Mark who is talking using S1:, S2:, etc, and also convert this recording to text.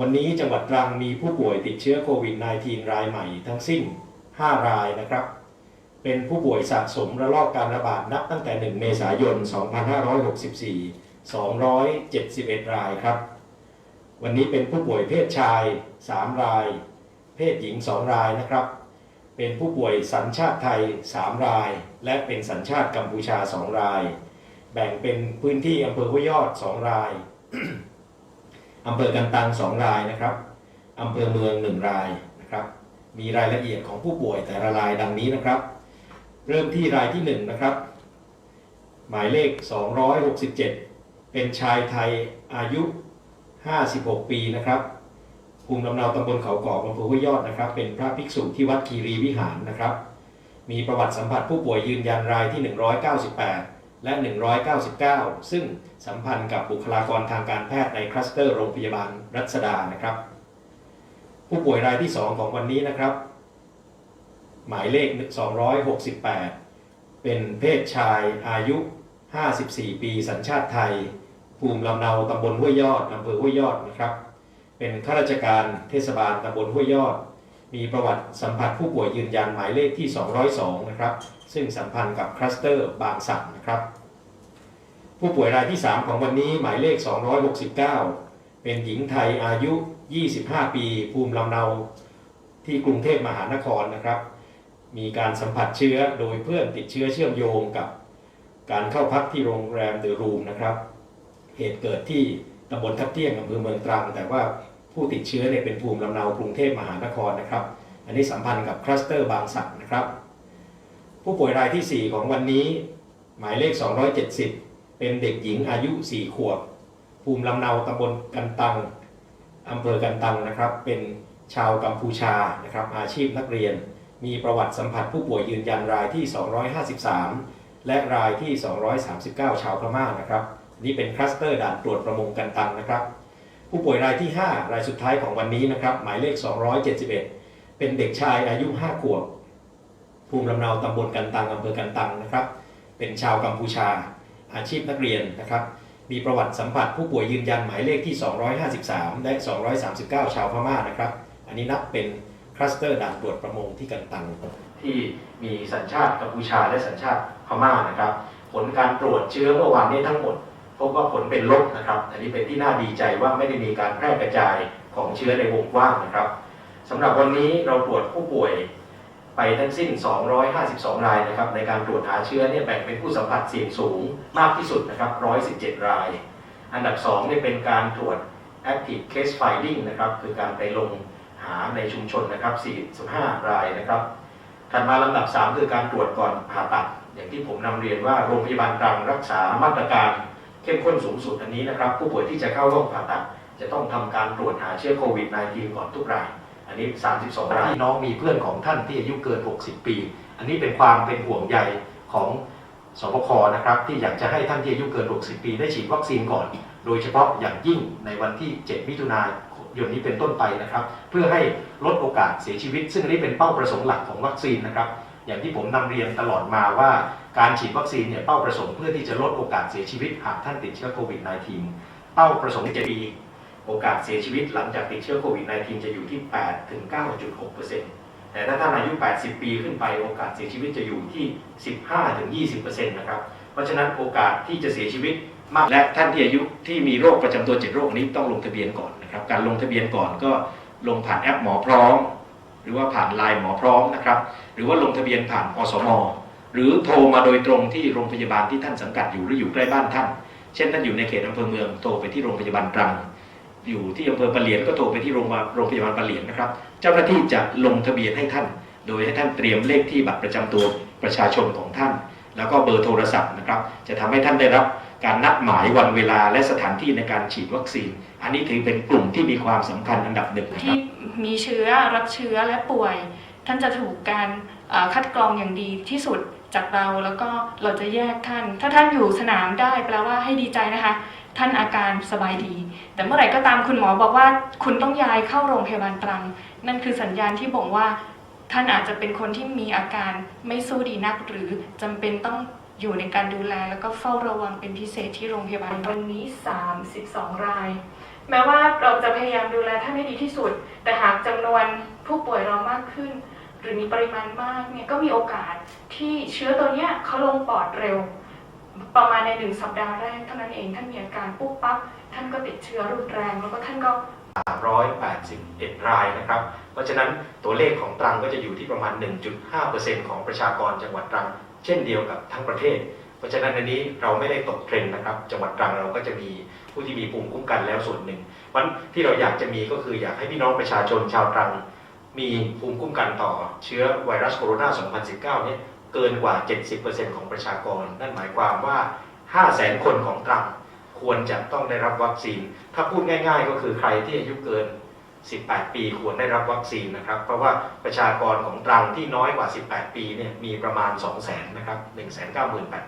S1: วันนี้จังหวัดตรังมีผู้ป่วยติดเชื้อโควิด -19 รายใหม่ทั้งสิ้น 5 รายนะครับ เป็นผู้ป่วยสะสมระลอกการระบาดนับตั้งแต่ 1 เมษายน 2564 271 รายครับ วันนี้เป็นผู้ป่วยเพศชาย 3 ราย เพศหญิง 2 รายนะครับ เป็นผู้ป่วยสัญชาติไทย 3 ราย และเป็นสัญชาติกัมพูชา 2 ราย แบ่งเป็นพื้นที่อำเภอห้วยยอด 2 ราย อำเภอกันตัง2รายนะครับอำเภอเมือง1รายนะครับ มีรายละเอียดของผู้ป่วยแต่ละรายดังนี้นะครับ เริ่มที่รายที่1นะครับ หมายเลข 267 เป็นชายไทยอายุ 56 ปีนะครับภูมิลำเนาตำบลเขากอกอำเภอห้วยยอดนะครับ เป็นพระภิกษุที่วัดคีรีวิหารนะครับ มีประวัติสัมผัสผู้ป่วยยืนยันรายที่ 198 และ 199 ซึ่งสัมพันธ์กับบุคลากรทางการแพทย์ในคลัสเตอร์โรงพยาบาลรัชดานะครับ ผู้ป่วยรายที่ 2 ของวันนี้นะครับ หมายเลข 268 เป็นเพศชายอายุ 54 ปี สัญชาติไทย ภูมิลำเนาตำบลห้วยยอดอำเภอห้วยยอดนะครับ เป็นข้าราชการเทศบาลตำบลห้วยยอด มีประวัติสัมผัสผู้ป่วยยืนยันหมายเลขที่ 202 นะครับ ซึ่งสัมพันธ์กับคลัสเตอร์บางสันนะครับ ผู้ป่วยรายที่ 3 ของวันนี้หมายเลข 269 เป็นหญิงไทยอายุ 25 ปี ภูมิลำเนาที่กรุงเทพมหานครนะครับ มีการสัมผัสเชื้อโดยเพื่อนติดเชื้อเชื่อมโยงกับ การเข้าพักที่โรงแรมเดอะรูมนะครับ เหตุเกิดที่ตำบลทับเที่ยงอำเภอเมืองตรัง แต่ว่า ผู้ติดเชื้อเนี่ยเป็นภูมิลำเนากรุงเทพมหานครนะครับ อันนี้สัมพันธ์กับคลัสเตอร์บางสันนะครับ ผู้ป่วยรายที่ 4 ของวันนี้หมายเลข 270 เป็นเด็กหญิงอายุ 4 ขวบ ภูมิลำเนาตำบลกันตังอำเภอกันตังนะครับ เป็นชาวกัมพูชานะครับอาชีพนักเรียน มีประวัติสัมผัสผู้ป่วยยืนยันรายที่ 253 และรายที่ 239 ชาวพม่านะครับ นี่เป็นคลัสเตอร์ด่านตรวจประมงกันตังนะครับ ผู้ป่วยรายที่ 5 รายสุดท้ายของวันนี้นะครับ หมายเลข 271 เป็นเด็กชายอายุ 5 ขวบ ภูมิลำเนาตำบลกันตังอำเภอกันตังนะครับ เป็นชาวกัมพูชา อาชีพนักเรียนนะครับ มีประวัติสัมผัสผู้ป่วยยืนยันหมายเลขที่ 253 และ 239 ชาวพม่านะครับ อันนี้นับเป็นคลัสเตอร์ด่านตรวจประมงที่กันตัง ที่มีสัญชาติกัมพูชาและสัญชาติพม่านะครับ ผลการตรวจเชื้อเมื่อวานนี้ทั้งหมด พบว่าผลเป็นลบนะครับ อันนี้เป็นที่น่าดีใจว่าไม่ได้มีการแพร่กระจายของเชื้อในวงกว้างนะครับสำหรับวันนี้เราตรวจผู้ป่วยไปทั้งสิ้น 252 รายนะครับ ในการตรวจหาเชื้อเนี่ยแบ่งเป็นผู้สัมผัสเสี่ยงสูงมากที่สุดนะครับ 117 ราย อันดับ2เนี่ยเป็นการตรวจ active case finding นะครับ คือการไปลงหาในชุมชนนะครับ 45 รายนะครับ ถัดมาลำดับ 3 คือการตรวจก่อนผ่าตัด อย่างที่ผมนำเรียนว่าโรงพยาบาลตรังรักษามาตรการ เข้มข้นสูงสุดอันนี้นะครับ ผู้ป่วยที่จะเข้าร่วมผ่าตัด จะต้องทำการตรวจหาเชื้อโควิด -19 ก่อนทุกราย อันนี้ 32 รายน้องมีเพื่อนของท่านที่อายุเกิน 60 ปี อันนี้เป็นความเป็นห่วงใยของสบคนะครับที่อยากจะให้ท่านที่อายุเกิน 60 ปี ได้ฉีดวัคซีนก่อน โดยเฉพาะอย่างยิ่งในวันที่ 7 มิถุนายนนี้เป็นต้นไปนะครับ เพื่อให้ลดโอกาสเสียชีวิต ซึ่งอันนี้เป็นเป้าประสงค์หลักของวัคซีนนะครับ อย่างที่ผมนำเรียนตลอดมาว่า การฉีดวัคซีนเนี่ยเป้าประสงค์เพื่อที่จะลดโอกาสเสียชีวิตหากท่านติดเชื้อโควิด -19 เป้าประสงค์จะดีโอกาสเสียชีวิตหลังจากติดเชื้อโควิด -19 จะอยู่ที่ 8 ถึง 9.6%แต่ถ้าท่านอายุ 80 ปีขึ้นไปโอกาสเสียชีวิตจะอยู่ที่ 15 ถึง 20%นะครับ เพราะฉะนั้นโอกาสที่จะเสียชีวิตมากและท่านที่อายุที่มีโรคประจำตัว7โรคนี้ต้องลงทะเบียนก่อนนะครับ การลงทะเบียนก่อนก็ลงผ่านแอปหมอพร้อม หรือว่าผ่านไลน์หมอพร้อมนะครับ หรือว่าลงทะเบียนผ่านอสม หรือโทรมาโดยตรงที่โรงพยาบาลที่ท่านสังกัดอยู่หรืออยู่ใกล้บ้านท่าน เช่นท่านอยู่ในเขตอำเภอเมืองโทรไปที่โรงพยาบาลตรัง อยู่ที่อำเภอปะเหลียนก็โทรไปที่โรงพยาบาลโรงพยาบาลปะเหลียนนะครับ เจ้าหน้าที่จะลงทะเบียนให้ท่าน โดยให้ท่านเตรียมเลขที่บัตรประจำตัวประชาชนของท่าน แล้วก็เบอร์โทรศัพท์นะครับ จะทำให้ท่านได้รับการนัดหมายวันเวลาและสถานที่ในการฉีดวัคซีน อันนี้ถือเป็นกลุ่มที่มีความสำคัญอันดับหนึ่ง
S2: ที่มีเชื้อรับเชื้อและป่วย ท่านจะถูกการคัดกรองอย่างดีที่สุด จากเราแล้วก็เราจะแยกท่าน ถ้าท่านอยู่สนามได้แปลว่าให้ดีใจนะคะ ท่านอาการสบายดี แต่เมื่อไหร่ก็ตามคุณหมอบอกว่า คุณต้องย้ายเข้าโรงพยาบาลตรัง นั่นคือสัญญาณที่บอกว่า ท่านอาจจะเป็นคนที่มีอาการไม่สู้ดีนัก หรือจำเป็นต้องอยู่ในการดูแล แล้วก็เฝ้าระวังเป็นพิเศษที่โรงพยาบาลวันนี้ 32 ราย แม้ว่าเราจะพยายามดูแลท่านให้ดีที่สุด แต่หากจำนวนผู้ป่วยเรามากขึ้น หรือมีปริมาณมากเนี่ยก็มีโอกาสที่เชื้อตัวเนี้ยเขาลงปอดเร็ว ประมาณในหนึ่งสัปดาห์แรกเท่านั้นเองท่านมีอาการปุ๊บปั๊บท่านก็ติดเชื้อรุนแรง แล้วก็ท่านก็
S1: 381 รายนะครับ เพราะฉะนั้นตัวเลขของตรังก็จะอยู่ที่ประมาณ 1.5%ของประชากรจังหวัดตรัง เช่นเดียวกับทั้งประเทศ เพราะฉะนั้นอันนี้เราไม่ได้ตกเทรนด์นะครับ จังหวัดตรังเราก็จะมีผู้ที่มีภูมิคุ้มกันแล้วส่วนหนึ่งวันที่เราอยากจะมีก็คืออยากให้พี่น้องประชาชนชาวตรัง มีภูมิคุ้มกันต่อเชื้อไวรัสโคโรนา 2019 เนี่ยเกินกว่า 70%ของประชากร นั่นหมายความว่า 500,000 คนของตรังควรจะต้องได้รับวัคซีน ถ้าพูดง่าย ๆ ก็คือใครที่อายุเกิน 18 ปีควรได้รับวัคซีนนะครับ เพราะว่าประชากรของตรังที่น้อยกว่า 18 ปีเนี่ยมีประมาณ 200,000 นะครับ 198,000 ราย